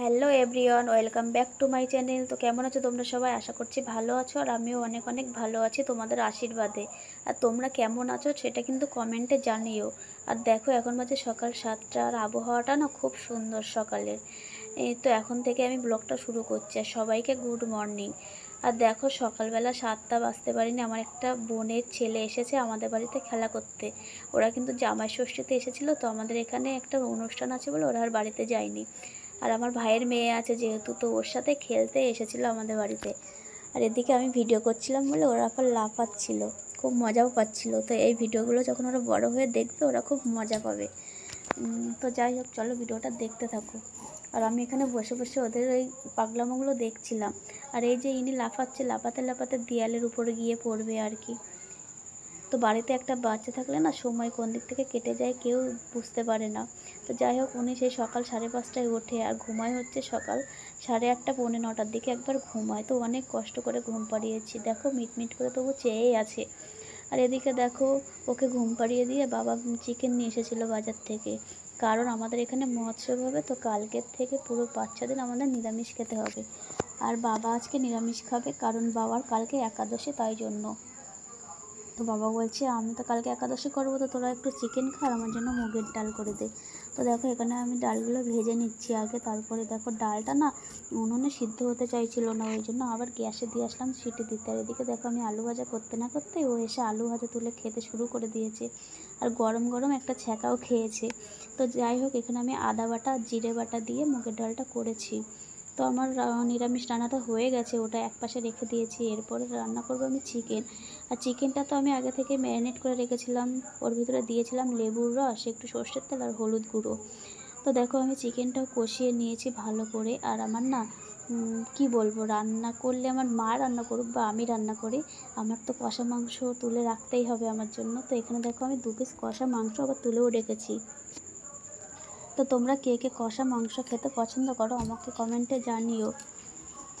Hello everyone, welcome back to my channel. তো কেমন আছো তোমরা সবাই? আশা করছি ভালো আছো আর আমিও অনেক অনেক ভালো আছি তোমাদের আশীর্বাদে। আর তোমরা কেমন আছো সেটা কিন্তু কমেন্টে জানিও। আর দেখো, এখন বাজে সকাল সাতটা আর আবহাওয়াটা না খুব সুন্দর সকালের। এই তো এখন থেকে আমি ব্লগটা শুরু করছি। আর সবাইকে গুড মর্নিং। আর দেখো, সকালবেলা সাতটা বাজতে পারিনি। আমার একটা বোনের ছেলে এসেছে আমাদের বাড়িতে খেলা করতে। ওরা কিন্তু জামাই ষষ্ঠীতে এসেছিল, তো আমাদের এখানে একটা অনুষ্ঠান আছে বলে ওরা আর বাড়িতে যায়নি। আর আমার ভাইয়ের মেয়ে আছে যেহেতু, তো ওর সাথে খেলতে এসেছিল আমাদের বাড়িতে। আর এদিকে আমি ভিডিও করছিলাম বলে ওরা আবার লাফাচ্ছিল, খুব মজাও পাচ্ছিল। তো এই ভিডিওগুলো যখন ওরা বড় হয়ে দেখবে, ওরা খুব মজা পাবে। তো যাই হোক, চলো ভিডিওটা দেখতে থাকো। আর আমি এখানে বসে বসে ওদের ওই পাগলামোগুলো দেখছিলাম। আর এই যে ইনি লাফাচ্ছে, লাফাতে লাফাতে দেয়ালের উপরে গিয়ে পড়বে আর কি। তো বাড়িতে একটা বাচ্চা থাকলে না সময় কোন দিক থেকে কেটে যায় কেউ বুঝতে পারে না। তো যাই হোক, উনি সেই সকাল সাড়ে পাঁচটায় ওঠে আর ঘুমায় হচ্ছে সকাল সাড়ে আটটা পৌনে নটার দিকে একবার ঘুমায়। তো অনেক কষ্ট করে ঘুম পাড়িয়েছি। দেখো মিট মিট করে তবু চেয়েই আছে। আর এদিকে দেখো, ওকে ঘুম পাড়িয়ে দিয়ে বাবা চিকেন নিয়ে এসেছিল বাজার থেকে। কারণ আমাদের এখানে মহোৎসব হবে, তো কালকের থেকে পুরো ছ দিন আমাদের নিরামিষ খেতে হবে। আর বাবা আজকে নিরামিষ খাবে, কারণ বাবার কালকে একাদশী, তাই জন্য। তো বাবা বলছে, আমি তো কালকে একাদশী করব, তো তোরা একটু চিকেন খা আমার জন্য মুগের ডাল করে দে। তো দেখো, এখানে আমি ডালগুলো ভেজে নিচ্ছি আগে, তারপরে দেখো ডালটা না উনুনে সিদ্ধ হতে চাইছিল না, ওই জন্য আবার গ্যাসে দিয়ে আসলাম সিটি দিতে। আর এদিকে দেখো, আমি আলু ভাজা করতে না করতে ও এসে আলু ভাজা তুলে খেতে শুরু করে দিয়েছে। আর গরম গরম একটা ছ্যাঁকাও খেয়েছে। তো যাই হোক, এখানে আমি আদা বাটা, জিরে বাটা দিয়ে মুগের ডালটা করেছি। তো আমার নিরামিষ রান্নাটা হয়ে গেছে, ওটা এক পাশে রেখে দিয়েছি, এরপরে রান্না করব আমি চিকেন। আর চিকেনটা তো আমি আগে থেকে ম্যারিনেট করে রেখেছিলাম, ওর ভিতরে দিয়েছিলাম লেবুর রস, একটু সর্ষের তেল আর হলুদ গুঁড়ো। তো দেখো আমি চিকেনটাও কষিয়ে নিয়েছি ভালো করে, আর আমার না কি বলব, রান্না করলে আমার মা রান্না করুক বা আমি রান্না করি, আমার তো কষা মাংস তুলে রাখতেই হবে আমার জন্য। তো এখানে দেখো আমি দু পিস কষা মাংস আবার তুলেও রেখেছি। তো তোমরা কে কে কষা মাংস খেতে পছন্দ করো আমাকে কমেন্টে জানিও।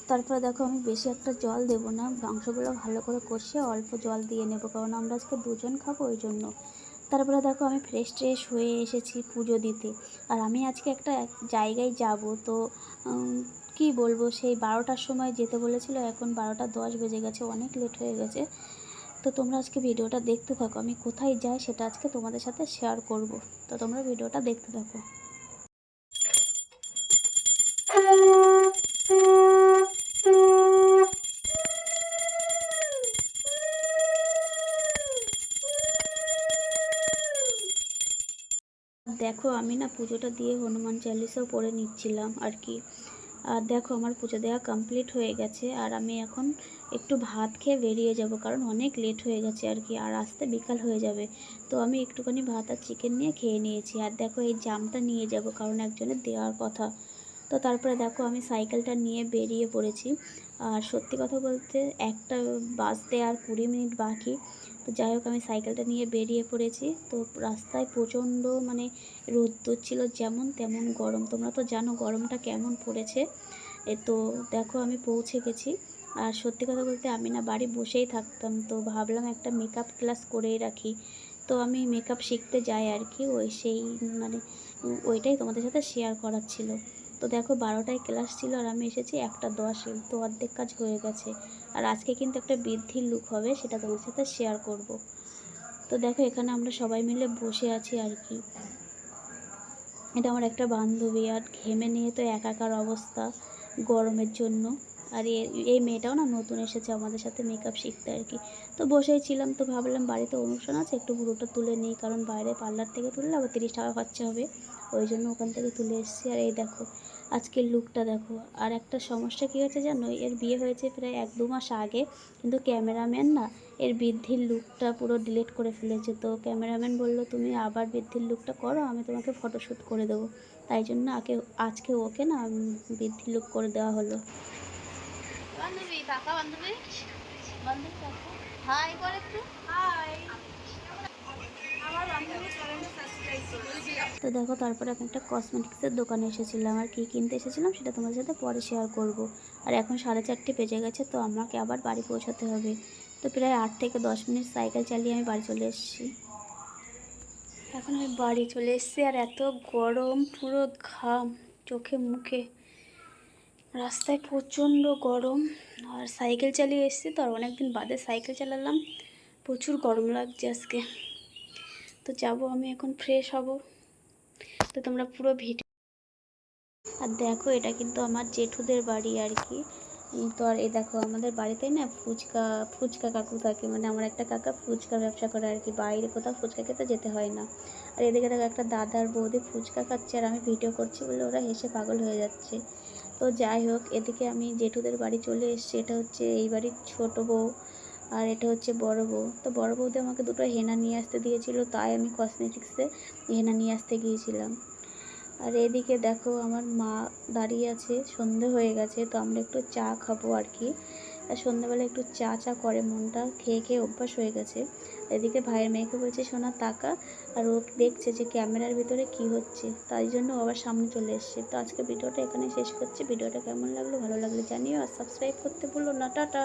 তারপরে দেখো আমি বেশি একটা জল দেবো না, মাংসগুলো ভালো করে কষিয়ে অল্প জল দিয়ে নেব, কারণ আমরা আজকে দুজন খাব ওই জন্য। তারপরে দেখো আমি ফ্রেশ ট্রেশ হয়ে এসেছি পুজো দিতে, আর আমি আজকে একটা এক জায়গায় যাব, তো কি বলব, সেই বারোটার সময় যেতে বলেছিল, এখন বারোটা দশ বেজে গেছে, অনেক লেট হয়ে গেছে। তো তোমরা আজকে ভিডিওটা দেখতে থাকো, আমি কোথায় যাই সেটা আজকে তোমাদের সাথে শেয়ার করব। তো তোমরা ভিডিওটা দেখতে থাকো। দেখো, আমি না পুজোটা দিয়ে হনুমান চালিসাও পড়ে নিচ্ছিলাম আর কি। আর দেখো, আমার পুজো দেওয়া কমপ্লিট হয়ে গেছে আর আমি এখন একটু ভাত খেয়ে বেরিয়ে যাব কারণ অনেক লেট হয়ে গেছে আর কি, আর আসতে বিকাল হয়ে যাবে। তো আমি একটুখানি ভাত আর চিকেন নিয়ে খেয়ে নিয়েছি আর দেখো, এই জামটা নিয়ে যাব কারণ একজনের দেওয়ার কথা। তো তারপরে দেখো, আমি সাইকেলটা নিয়ে বেরিয়ে পড়েছি। আর সত্যি কথা বলতে একটা বাসতে আর কুড়ি মিনিট বাকি। তো যাই হোক, আমি সাইকেলটা নিয়ে বেরিয়ে পড়েছি। তো রাস্তায় প্রচণ্ড মানে রোদ্দুর ছিল, যেমন তেমন গরম। তোমরা তো জানো গরমটা কেমন পড়েছে। এ তো দেখো, আমি পৌঁছে গেছি। আর সত্যি কথা বলতে আমি না বাড়ি বসেই থাকতাম, তো ভাবলাম একটা মেকআপ ক্লাস করেই রাখি। তো আমি মেকআপ শিখতে যাই আর কি, ওই সেই মানে ওইটাই তোমাদের সাথে শেয়ার করার ছিল। তো দেখো বারোটায় ক্লাস ছিল আর আমি এসেছি একটা দশে, তো অর্ধেক কাজ হয়ে গেছে। আর আজকে কিন্তু একটা বৃদ্ধির লুক হবে, সেটা তোমার সাথে শেয়ার করব। তো দেখো এখানে আমরা সবাই মিলে বসে আছি আর কি। এটা আমার একটা বান্ধবী আর ঘেমে নিয়ে তো একাকার অবস্থা গরমের জন্য। আর এই মেয়েটাও না নতুন এসেছে আমাদের সাথে মেকআপ শিখতে আর কি। তো বসেই ছিলাম, তো ভাবলাম বাড়িতে অনুষ্ঠান আছে, একটু ভুরুটা তুলে নিই, কারণ বাইরে পার্লার থেকে তুললে আবার তিরিশ টাকা খরচা হবে। ওই জন্য ওখান থেকে তুলে এসেছি, আর এই দেখো, আজকের লুকটা দেখো। আর একটা সমস্যা কী হয়েছে জানো, এর বিয়ে হয়েছে প্রায় এক দু মাস আগে, কিন্তু ক্যামেরাম্যান না এর বৃদ্ধির লুকটা পুরো ডিলিট করে ফেলেছে। তো ক্যামেরাম্যান বলল, তুমি আবার বৃদ্ধির লুকটা করো, আমি তোমাকে ফটোশ্যুট করে দেবো। তাই জন্য আগে, আজকে ওকে না বৃদ্ধির লুক করে দেওয়া হলো। বান্ধবী কাকা বান্ধবী? বান্ধবী কাকা? হাই বল একটু। হাই। তো দেখো তারপরে আমি একটা কসমেটিক্সের দোকানে এসেছিলাম। আর কী কিনতে এসেছিলাম সেটা তোমাদের সাথে পরে শেয়ার করব। আর এখন সাড়ে চারটে বেজে গেছে তো আমাকে আবার বাড়ি পৌঁছাতে হবে। তো প্রায় আট থেকে দশ মিনিট সাইকেল চালিয়ে আমি বাড়ি চলে এসেছি। এখন আমি বাড়ি চলে এসেছি আর এত গরম পুরো ঘাম চোখে মুখে। রাস্তায় প্রচণ্ড গরম আর সাইকেল চালিয়ে এসেছি তো আর অনেকদিন বাদে সাইকেল চালালাম। প্রচুর গরম লাগছে আজকে। তো যাব, আমি এখন ফ্রেশ হব। তো তোমরা পুরো ভিডিও আর দেখো, এটা কিন্তু আমার জেঠুদের বাড়ি আর কি। তো আর এই দেখো, আমাদের বাড়িতে না ফুচকা ফুচকা কাকু থাকে। মানে আমার একটা কাকা ফুচকা ব্যবসা করে আর কি। বাইরে কোথাও ফুচকা খেতে যেতে হয় না। আর এদিকে দেখো একটা দাদার বৌদি ফুচকা খাচ্ছে আর আমি ভিডিও করছি বলে ওরা হেসে পাগল হয়ে যাচ্ছে। তো যাই হোক, এদিকে আমি জেঠুদের বাড়ি চলে এসেছি। এটা হচ্ছে এই বাড়ির ছোটো বউ আর এটা হচ্ছে বড় বউ। তো বড় বউতে আমাকে দুটো হেনা নিয়ে আসতে দিয়েছিল, তাই আমি কসমেটিক্সে হেনা নিয়ে আসতে গিয়েছিলাম। আর এদিকে দেখো, আমার মা দাঁড়িয়ে আছে, সন্ধে হয়ে গেছে, তো আমরা একটু চা খাব আর কি। আর সন্ধ্যেবেলা একটু চা চা করে, মনটা খেয়ে খেয়ে অভ্যাস হয়ে গেছে। এদিকে ভাইয়ের মেয়েকে বলছে, সোনা, তাকা। আর ও দেখছে যে ক্যামেরার ভিতরে কি হচ্ছে। তাই জন্য আবার সামনে চলে এসছে। তো আজকে ভিডিওটা এখানে শেষ করছি। ভিডিওটা কেমন লাগল, ভালো লাগলে জানিও। আর সাবস্ক্রাইব করতে ভুলো না। টাটা।